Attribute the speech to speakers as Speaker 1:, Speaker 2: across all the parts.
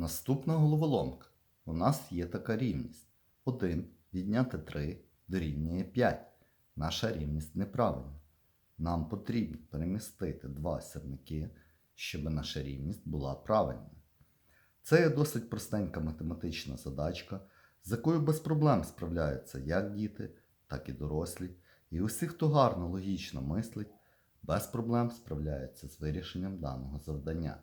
Speaker 1: Наступна головоломка. У нас є така рівність. 1 відняти 3 дорівнює 5. Наша рівність неправильна. Нам потрібно перемістити два сірники, щоб наша рівність була правильною. Це є досить простенька математична задачка, з якою без проблем справляються як діти, так і дорослі. І усі, хто гарно логічно мислить, без проблем справляються з вирішенням даного завдання.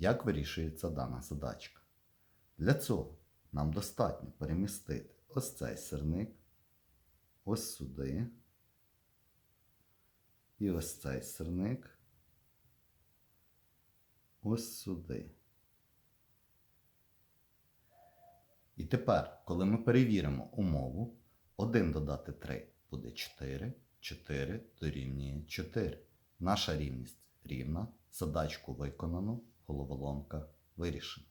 Speaker 1: Як вирішується дана задачка? Для цього нам достатньо перемістити ось цей сирник, ось сюди, і ось цей сирник, ось сюди. І тепер, коли ми перевіримо умову, 1 додати 3 буде 4, 4 дорівнює 4. Наша рівність рівна, задачку виконано, головоломка вирішена.